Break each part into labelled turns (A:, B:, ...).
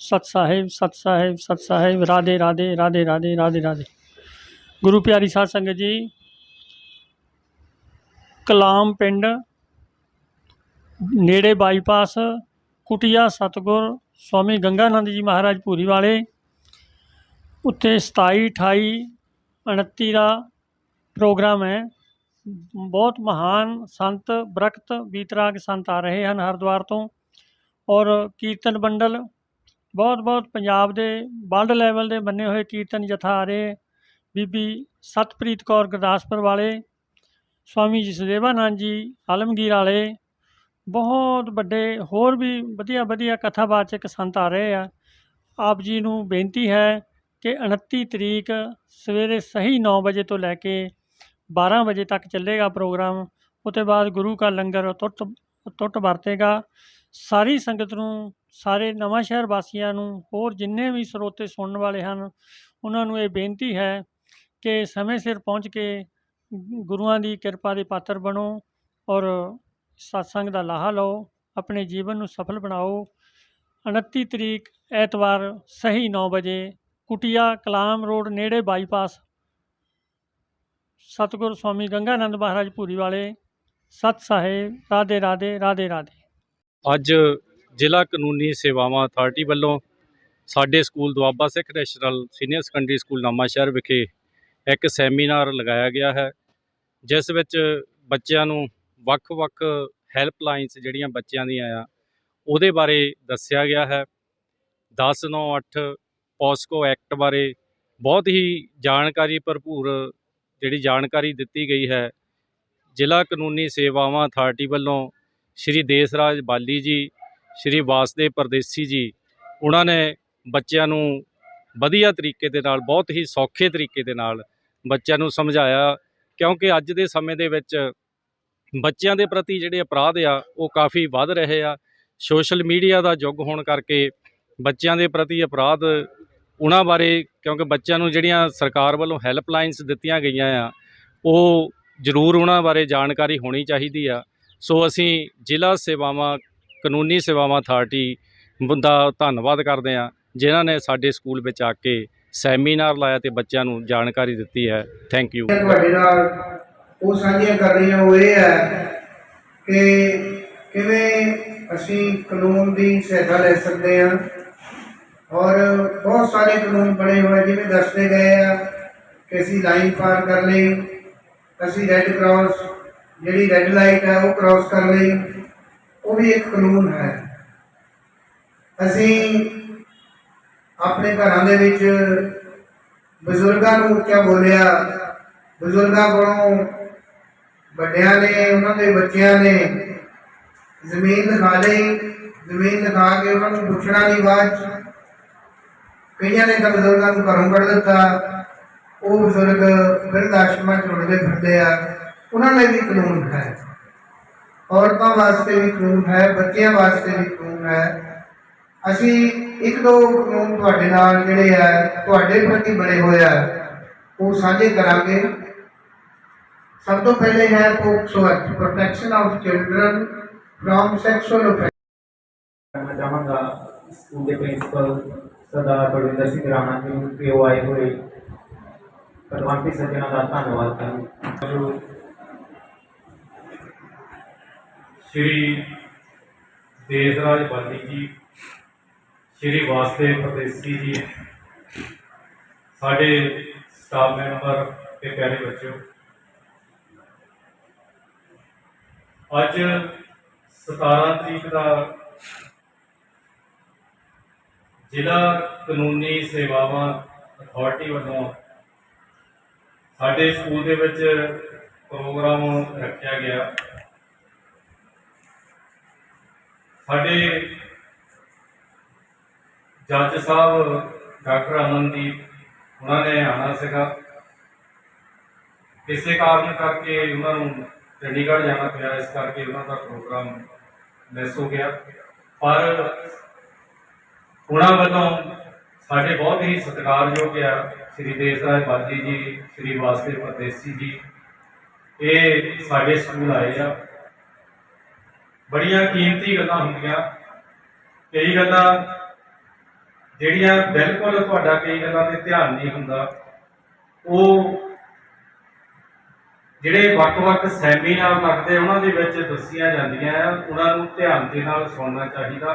A: ਸਤ ਸਾਹਿਬ ਸਤ ਸਾਹਿਬ ਸਤ ਸਾਹਿਬ ਰਾਧੇ ਰਾਧੇ ਰਾਧੇ ਰਾਧੇ ਰਾਧੇ ਰਾਧੇ ਗੁਰੂ ਪਿਆਰੀ ਸਾਧ ਸੰਗਤ ਜੀ ਕਲਾਮ ਪਿੰਡ ਨੇੜੇ ਬਾਈਪਾਸ ਕੁਟਿਆ ਸਤਗੁਰ ਸਵਾਮੀ ਗੰਗਾਨੰਦ ਜੀ ਮਹਾਰਾਜ ਭੂਰੀ ਵਾਲੇ ਉੱਤੇ 27 28 29 ਦਾ ਪ੍ਰੋਗਰਾਮ ਹੈ ਬਹੁਤ ਮਹਾਨ ਸੰਤ ਬਰਕਤ ਵੀਤਰਾਗ ਸੰਤ ਆ ਰਹੇ ਹਨ ਹਰਿਦੁਆਰ ਤੋਂ ਔਰ ਕੀਰਤਨ ਮੰਡਲ ਬਹੁਤ ਬਹੁਤ ਪੰਜਾਬ ਦੇ ਵਰਲਡ ਲੈਵਲ ਦੇ ਬੰਨੇ ਹੋਏ ਕੀਰਤਨ ਜਥਾ ਆ ਰਹੇ ਬੀਬੀ ਸਤਪ੍ਰੀਤ ਕੌਰ ਗੁਰਦਾਸਪੁਰ ਵਾਲੇ, ਸਵਾਮੀ ਜਸਦੇਵਾਨੰਦ ਜੀ ਆਲਮਗੀਰ ਵਾਲੇ, ਬਹੁਤ ਵੱਡੇ, ਹੋਰ ਵੀ ਵਧੀਆ ਵਧੀਆ ਕਥਾਵਾਚਕ ਸੰਤ ਆ ਰਹੇ ਆ। ਆਪ ਜੀ ਨੂੰ ਬੇਨਤੀ ਹੈ ਕਿ 29 ਤਰੀਕ ਸਵੇਰੇ ਸਹੀ 9 ਵਜੇ ਤੋਂ ਲੈ ਕੇ 12 ਵਜੇ ਤੱਕ ਚੱਲੇਗਾ ਪ੍ਰੋਗਰਾਮ। ਉਹ ਤੋਂ ਬਾਅਦ ਗੁਰੂ ਕਾ ਲੰਗਰ ਟੁੱਟ ਟੁੱਟ ਵਰਤੇਗਾ। ਸਾਰੀ ਸੰਗਤ ਨੂੰ, ਸਾਰੇ ਨਵਾਂ ਸ਼ਹਿਰ ਵਾਸੀਆਂ ਨੂੰ, ਹੋਰ ਜਿੰਨੇ ਵੀ ਸਰੋਤੇ ਸੁਣਨ ਵਾਲੇ ਹਨ, ਉਹਨਾਂ ਨੂੰ ਇਹ ਬੇਨਤੀ ਹੈ ਕਿ ਸਮੇਂ ਸਿਰ ਪਹੁੰਚ ਕੇ ਗੁਰੂਆਂ ਦੀ ਕਿਰਪਾ ਦੇ ਪਾਤਰ ਬਣੋ ਔਰ ਸਤਸੰਗ ਦਾ ਲਾਹਾ ਲਓ, ਆਪਣੇ ਜੀਵਨ ਨੂੰ ਸਫਲ ਬਣਾਓ। 29 ਤਰੀਕ, ਐਤਵਾਰ, ਸਹੀ 9 ਵਜੇ, ਕੁਟਿਆ ਕਲਾਮ ਰੋਡ ਨੇੜੇ ਬਾਈਪਾਸ। ਸਤਿਗੁਰ ਸਵਾਮੀ ਗੰਗਾਨੰਦ ਮਹਾਰਾਜ ਭੂਰੀ ਵਾਲੇ। ਸਤ ਸਾਹਿਬ ਰਾਧੇ ਰਾਧੇ ਰਾਧੇ ਰਾਧੇ।
B: ਅੱਜ ਜ਼ਿਲ੍ਹਾ ਕਾਨੂੰਨੀ ਸੇਵਾਵਾਂ ਅਥਾਰਟੀ ਵੱਲੋਂ ਸਾਡੇ school Doaba Sikh national senior secondary school Nawanshahr ਵਿਖੇ ਇੱਕ ਸੈਮੀਨਾਰ ਲਗਾਇਆ ਗਿਆ ਹੈ, ਜਿਸ ਵਿੱਚ ਬੱਚਿਆਂ ਨੂੰ ਵੱਖ-ਵੱਖ ਹੈਲਪਲਾਈਨਸ ਜਿਹੜੀਆਂ ਬੱਚਿਆਂ ਦੀਆਂ ਆ, ਉਹਦੇ ਬਾਰੇ ਦੱਸਿਆ ਗਿਆ ਹੈ। 1098 ਪੋਸਕੋ ਐਕਟ ਬਾਰੇ ਬਹੁਤ ਹੀ ਜਾਣਕਾਰੀ ਭਰਪੂਰ ਜਿਹੜੀ ਜਾਣਕਾਰੀ ਦਿੱਤੀ ਗਈ ਹੈ। ਜ਼ਿਲ੍ਹਾ ਕਾਨੂੰਨੀ ਸੇਵਾਵਾਂ ਅਥਾਰਟੀ ਵੱਲੋਂ ਸ਼੍ਰੀ ਦੇਸਰਾਜ ਬਾਲੀ ਜੀ, ਸ਼੍ਰੀ ਵਾਸਦੇਵ ਪਰਦੇਸੀ ਜੀ, ਉਹਨਾਂ ਨੇ ਬੱਚਿਆਂ ਨੂੰ ਵਧੀਆ ਤਰੀਕੇ ਦੇ ਨਾਲ, ਬਹੁਤ ਹੀ ਸੌਖੇ ਤਰੀਕੇ ਦੇ ਨਾਲ ਬੱਚਿਆਂ ਨੂੰ ਸਮਝਾਇਆ, ਕਿਉਂਕਿ ਅੱਜ ਦੇ ਸਮੇਂ ਦੇ ਵਿੱਚ ਬੱਚਿਆਂ ਦੇ ਪ੍ਰਤੀ ਜਿਹੜੇ ਅਪਰਾਧ ਆ, ਉਹ ਕਾਫੀ ਵੱਧ ਰਹੇ ਆ। ਸੋਸ਼ਲ ਮੀਡੀਆ ਦਾ ਯੁੱਗ ਹੋਣ ਕਰਕੇ ਬੱਚਿਆਂ ਦੇ ਪ੍ਰਤੀ ਅਪਰਾਧ ਉਹਨਾਂ ਬਾਰੇ, ਕਿਉਂਕਿ ਬੱਚਿਆਂ ਨੂੰ ਜਿਹੜੀਆਂ ਸਰਕਾਰ ਵੱਲੋਂ ਹੈਲਪਲਾਈਨਸ ਦਿੱਤੀਆਂ ਗਈਆਂ ਆ, ਉਹ ਜ਼ਰੂਰ ਉਹਨਾਂ ਬਾਰੇ ਜਾਣਕਾਰੀ ਹੋਣੀ ਚਾਹੀਦੀ ਆ। ਸੋ ਅਸੀਂ ਜ਼ਿਲ੍ਹਾ ਸੇਵਾਵਾਂ, ਕਾਨੂੰਨੀ ਸੇਵਾਵਾਂ ਅਥਾਰਟੀ ਦਾ ਧੰਨਵਾਦ ਕਰਦੇ ਹਾਂ, ਜਿਨ੍ਹਾਂ ਨੇ ਸਾਡੇ ਸਕੂਲ ਵਿੱਚ ਆ ਕੇ ਸੈਮੀਨਾਰ ਲਾਇਆ ਤੇ ਬੱਚਿਆਂ ਨੂੰ ਜਾਣਕਾਰੀ ਦਿੱਤੀ ਹੈ। ਥੈਂਕ ਯੂ
C: ਤੁਹਾਡੇ ਨਾਲ ਉਹ ਸਾਂਝੀਆਂ ਕਰ ਰਹੀਆਂ ਉਹ ਇਹ ਹੈ ਕਿ ਕਿਵੇਂ ਅਸੀਂ ਕਾਨੂੰਨ ਦੀ ਸਹਾਇਤਾ ਲੈ ਸਕਦੇ ਹਾਂ ਔਰ ਬਹੁਤ ਸਾਰੇ ਕਾਨੂੰਨ ਬਣੇ ਹੋਏ ਜਿਵੇਂ ਦੱਸਦੇ ਗਏ ਆ ਕਿ ਅਸੀਂ ਲਾਈਨ ਪਾਰ ਕਰ ਲਈ, ਅਸੀਂ ਰੈੱਡ ਕਰਾਸ ਜਿਹੜੀ ਰੈੱਡ ਲਾਈਟ ਹੈ ਉਹ ਕ੍ਰਾਸ ਕਰ ਲਈ, ਉਹ ਵੀ ਇੱਕ ਕਾਨੂੰਨ ਹੈ। ਅਸੀਂ ਆਪਣੇ ਘਰਾਂ ਦੇ ਵਿੱਚ ਬਜ਼ੁਰਗਾਂ ਨੂੰ ਕਿਆ ਬੋਲਿਆ, ਬਜ਼ੁਰਗਾਂ ਕੋਲੋਂ ਵੱਡਿਆਂ ਨੇ, ਉਹਨਾਂ ਦੇ ਬੱਚਿਆਂ ਨੇ ਜ਼ਮੀਨ ਦਿਖਾ ਲਈ, ਜ਼ਮੀਨ ਦਿਖਾ ਕੇ ਉਹਨਾਂ ਨੂੰ ਪੁੱਛਣਾ ਨਹੀਂ ਬਾਅਦ ਕਈਆਂ ਨੇ ਤਾਂ ਬਜ਼ੁਰਗਾਂ ਨੂੰ ਘਰੋਂ ਕੱਢ ਦਿੱਤਾ। ਉਹ ਬਜ਼ੁਰਗ ਬਿਰਧ ਆਸ਼ਰਮਾਂ 'ਚ ਰੁਲਦੇ ਫਿਰਦੇ ਆ। ਉਹਨਾਂ ਲਈ ਵੀ ਕਾਨੂੰਨ ਹੈ। ਔਰਤਾਂ ਵਾਸਤੇ ਵੀ ਕਾਨੂੰਨ ਹੈ, ਬੱਚਿਆਂ ਵਾਸਤੇ ਵੀ ਕਾਨੂੰਨ ਹੈ। ਅਸੀਂ ਇੱਕ ਦੋ ਕਾਨੂੰਨ ਤੁਹਾਡੇ ਨਾਲ ਜਿਹੜੇ ਆ, ਤੁਹਾਡੇ ਪ੍ਰਤੀ ਬਣੇ ਹੋਏ ਉਹ ਸਾਂਝੇ ਕਰਾਂਗੇ। ਸਭ ਤੋਂ ਪਹਿਲੇ ਹੈ POCSO act protection of children from sexual offence
D: ਕਰਨਾ ਚਾਹਾਂਗਾ ਸਕੂਲ ਦੇ ਪ੍ਰਿੰਸੀਪਲ ਸਰਦਾਰ ਬਲਵਿੰਦਰ ਸਿੰਘ ਰਾਣਾ ਜੀ ਨੂੰ ਪੀਓ ਆਏ ਹੋਏ। ਪਰਵਾਨਗੀ ਸੱਜਣਾ ਦਾ ਧੰਨਵਾਦ ਕਰਾਂ
B: ਸ਼੍ਰੀ ਦੇਸ ਰਾਜ ਬਾਲੀ ਜੀ, ਸ਼੍ਰੀ ਵਾਸਦੇਵ ਪ੍ਰਦੇਸ਼ੀ ਜੀ, ਸਾਡੇ ਸਟਾਫ ਮੈਂਬਰ ਤੇ ਪਿਆਰੇ ਬੱਚਿਓ। ਅੱਜ 17 ਤਰੀਕ ਦਾ ਜ਼ਿਲ੍ਹਾ ਕਾਨੂੰਨੀ ਸੇਵਾਵਾਂ ਅਥਾਰਟੀ ਵੱਲੋਂ ਸਾਡੇ ਸਕੂਲ ਦੇ ਵਿੱਚ ਪ੍ਰੋਗਰਾਮ ਰੱਖਿਆ ਗਿਆ। ਸਾਡੇ ਜੱਜ ਸਾਹਿਬ, ਡਾਕਟਰ ਅਮਨਦੀਪ, ਉਹਨਾਂ ਨੇ ਆਉਣਾ ਸੀਗਾ। ਕਿਸੇ ਕਾਰਨ ਕਰਕੇ ਉਹਨਾਂ ਨੂੰ ਚੰਡੀਗੜ੍ਹ ਜਾਣਾ ਪਿਆ, ਇਸ ਕਰਕੇ ਉਹਨਾਂ ਦਾ ਪ੍ਰੋਗਰਾਮ ਮਿਸ ਹੋ ਗਿਆ। ਪਰ ਉਹਨਾਂ ਵੱਲੋਂ ਸਾਡੇ ਬਹੁਤ ਹੀ ਸਤਿਕਾਰਯੋਗ ਆ ਸ੍ਰੀ ਦੇਸਰਾਜ ਬਾਜੀ ਜੀ, ਸ੍ਰੀ ਵਾਸਤੇ ਪਰਦੇਸੀ ਜੀ। ਇਹ ਸਾਡੇ ਸਕੂਲ ਆਏ ਆ। ਬੜੀਆਂ ਕੀਮਤੀ ਗੱਲਾਂ ਹੁੰਦੀਆਂ। ਕਈ ਗੱਲਾਂ ਜਿਹੜੀਆਂ ਬਿਲਕੁਲ ਤੁਹਾਡਾ ਕਈ ਗੱਲਾਂ ਤੇ ਧਿਆਨ ਨਹੀਂ ਹੁੰਦਾ, ਉਹ ਜਿਹੜੇ ਵੱਖ-ਵੱਖ ਸੈਮੀਨਾਰ ਲੱਗਦੇ, ਉਹਨਾਂ ਦੇ ਵਿੱਚ ਦੱਸੀਆਂ ਜਾਂਦੀਆਂ ਆ। ਉਹਨਾਂ ਨੂੰ ਧਿਆਨ ਦੇ ਨਾਲ ਸੁਣਨਾ ਚਾਹੀਦਾ।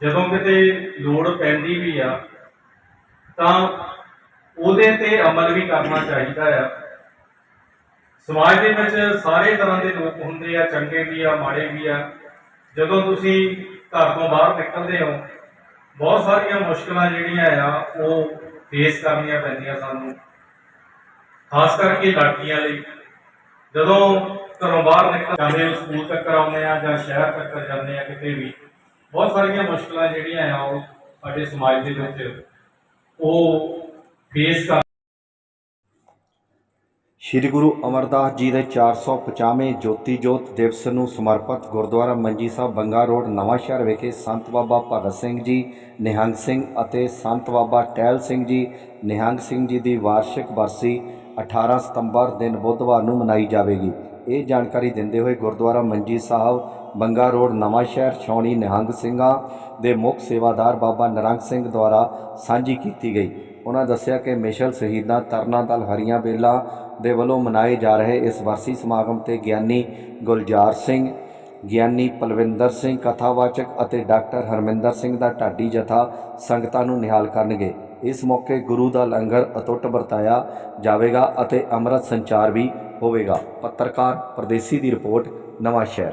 B: ਜਦੋਂ ਕਿਤੇ ਲੋੜ ਪੈਂਦੀ ਵੀ ਆ, ਤਾਂ ਉਹਦੇ ਤੇ ਅਮਲ ਵੀ ਕਰਨਾ ਚਾਹੀਦਾ ਆ। ਸਮਾਜ ਦੇ ਵਿੱਚ ਸਾਰੇ ਤਰ੍ਹਾਂ ਦੇ ਲੋਕ ਹੁੰਦੇ ਆ, ਚੰਗੇ ਵੀ ਆ, ਮਾੜੇ ਵੀ ਆ। ਜਦੋਂ ਤੁਸੀਂ ਘਰ ਤੋਂ ਬਾਹਰ ਨਿਕਲਦੇ ਹੋ, ਬਹੁਤ ਸਾਰੀਆਂ ਮੁਸ਼ਕਲਾਂ ਜਿਹੜੀਆਂ ਆ, ਉਹ ਫੇਸ ਕਰਨੀਆਂ ਪੈਂਦੀਆਂ ਸਾਨੂੰ। ਖਾਸ ਕਰਕੇ ਲੜਕੀਆਂ ਲਈ। ਜਦੋਂ ਘਰੋਂ ਬਾਹਰ ਨਿਕਲ ਜਾਂਦੇ ਹੋ, ਸਕੂਲ ਤੱਕ ਆਉਂਦੇ ਆ ਜਾਂ ਸ਼ਹਿਰ ਤੱਕ ਜਾਂਦੇ ਆ ਕਿਤੇ ਵੀ, ਬਹੁਤ ਸਾਰੀਆਂ ਮੁਸ਼ਕਲਾਂ ਜਿਹੜੀਆਂ ਆ, ਉਹ ਸਾਡੇ ਸਮਾਜ ਦੇ ਵਿੱਚ ਉਹ ਫੇਸ ਕਰ
E: ਸ੍ਰੀ ਗੁਰੂ ਅਮਰਦਾਸ ਜੀ ਦੇ 450ਵੇਂ ਜੋਤੀ ਜੋਤ ਦਿਵਸ ਨੂੰ ਸਮਰਪਿਤ ਗੁਰਦੁਆਰਾ ਮੰਜੀ ਸਾਹਿਬ ਬੰਗਾ ਰੋਡ, ਨਵਾਂ ਸ਼ਹਿਰ ਵਿਖੇ ਸੰਤ ਬਾਬਾ ਭਗਤ ਸਿੰਘ ਜੀ, ਨਿਹੰਗ ਸਿੰਘ ਅਤੇ ਸੰਤ ਬਾਬਾ ਟਹਿਲ ਸਿੰਘ ਜੀ, ਨਿਹੰਗ ਸਿੰਘ ਜੀ ਦੀ ਵਾਰਸ਼ਿਕ ਬਰਸੀ 18 ਸਤੰਬਰ ਦਿਨ ਬੁੱਧਵਾਰ ਨੂੰ ਮਨਾਈ ਜਾਵੇਗੀ। ਇਹ ਜਾਣਕਾਰੀ ਦਿੰਦੇ ਹੋਏ ਗੁਰਦੁਆਰਾ ਮੰਜੀ ਸਾਹਿਬ ਬੰਗਾ ਰੋਡ, ਨਵਾਂ ਸ਼ਹਿਰ ਛਾਉਣੀ ਨਿਹੰਗ ਸਿੰਘਾਂ ਦੇ ਮੁੱਖ ਸੇਵਾਦਾਰ ਬਾਬਾ ਨਰੰਗ ਸਿੰਘ ਦੁਆਰਾ ਸਾਂਝੀ ਕੀਤੀ ਗਈ। ਉਹਨਾਂ ਦੱਸਿਆ ਕਿ ਮਿਸ਼ਲ ਸ਼ਹੀਦਾਂ ਤਰਨਾ ਦਲ ਹਰੀਆਂ ਬੇਲਾ ਦੇ ਵੱਲੋਂ ਮਨਾਏ ਜਾ ਰਹੇ ਇਸ ਵਰਸੀ ਸਮਾਗਮ ਤੇ ਗਿਆਨੀ ਗੁਲਜ਼ਾਰ ਸਿੰਘ, ਗਿਆਨੀ ਪਲਵਿੰਦਰ ਸਿੰਘ ਕਥਾਵਾਚਕ ਅਤੇ ਡਾਕਟਰ ਹਰਮਿੰਦਰ ਸਿੰਘ ਦਾ ਢਾਡੀ ਜਥਾ ਸੰਗਤਾਂ ਨੂੰ ਨਿਹਾਲ ਕਰਨਗੇ। ਇਸ ਮੌਕੇ ਗੁਰੂ ਦਾ ਲੰਗਰ ਅਟੁੱਟ ਵਰਤਾਇਆ ਜਾਵੇਗਾ ਅਤੇ ਅੰਮ੍ਰਿਤ ਸੰਚਾਰ ਵੀ ਹੋਵੇਗਾ। ਪੱਤਰਕਾਰ ਪਰਦੇਸੀ ਦੀ ਰਿਪੋਰਟ ਨਵਾਂ ਸ਼ਹਿਰ